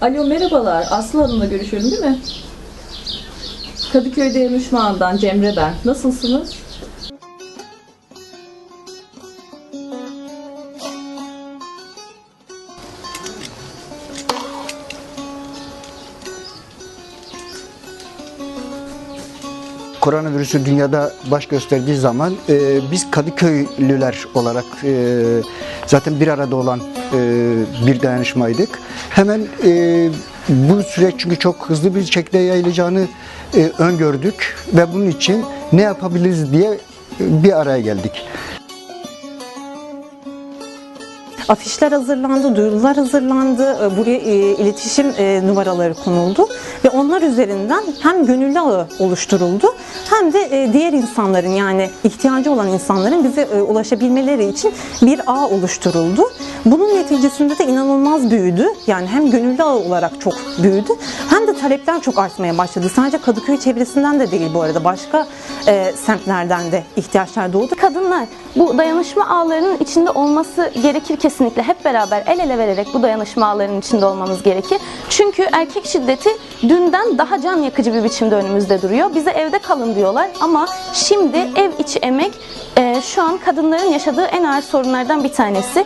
Alo merhabalar. Aslı Hanım'la görüşüyorum değil mi? Kadıköy Dayanışma Ağı'ndan Cemre ben. Nasılsınız? Koronavirüsü dünyada baş gösterdiği zaman e, biz Kadıköylüler olarak e, zaten bir arada olan e, bir dayanışmaydık. Hemen e, bu süreç çünkü çok hızlı bir şekilde yayılacağını e, öngördük ve bunun için ne yapabiliriz diye e, bir araya geldik. Afişler hazırlandı, duyurular hazırlandı, e, buraya e, iletişim e, numaraları konuldu ve onlar üzerinden hem gönüllü ağı oluşturuldu hem de e, diğer insanların yani ihtiyacı olan insanların bize ulaşabilmeleri için bir ağ oluşturuldu. Bunun neticesinde de inanılmaz büyüdü. Yani hem gönüllü ağı olarak çok büyüdü hem de talepler çok artmaya başladı. Sadece Kadıköy çevresinden de değil bu arada başka e, semtlerden de ihtiyaçlar doğdu. Kadınlar bu dayanışma ağlarının içinde olması gerekir kesinlikle. Hep beraber el ele vererek bu dayanışma ağlarının içinde olmamız gerekir. Çünkü erkek şiddeti dünden daha can yakıcı bir biçimde önümüzde duruyor. Bize evde kalın diyorlar ama şimdi ev içi emek e, şu an kadınların yaşadığı en ağır sorunlardan bir tanesi.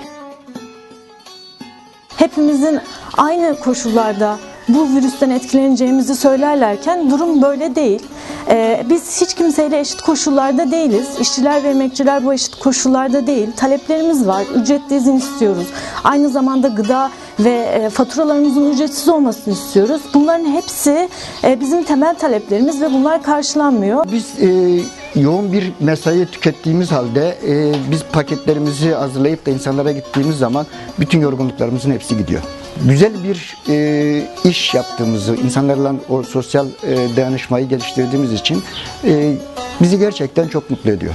hepimizin aynı koşullarda bu virüsten etkileneceğimizi söylerlerken durum böyle değil. Ee, biz hiç kimseyle eşit koşullarda değiliz. İşçiler ve emekçiler bu eşit koşullarda değil. Taleplerimiz var. Ücretli izin istiyoruz. Aynı zamanda gıda ve e, faturalarımızın ücretsiz olmasını istiyoruz. Bunların hepsi e, bizim temel taleplerimiz ve bunlar karşılanmıyor. Biz e, yoğun bir mesai tükettiğimiz halde e, biz paketlerimizi hazırlayıp da insanlara gittiğimiz zaman bütün yorgunluklarımızın hepsi gidiyor. Güzel bir e, iş yaptığımızı, insanlarla o sosyal e, dayanışmayı geliştirdiğimiz için e, bizi gerçekten çok mutlu ediyor.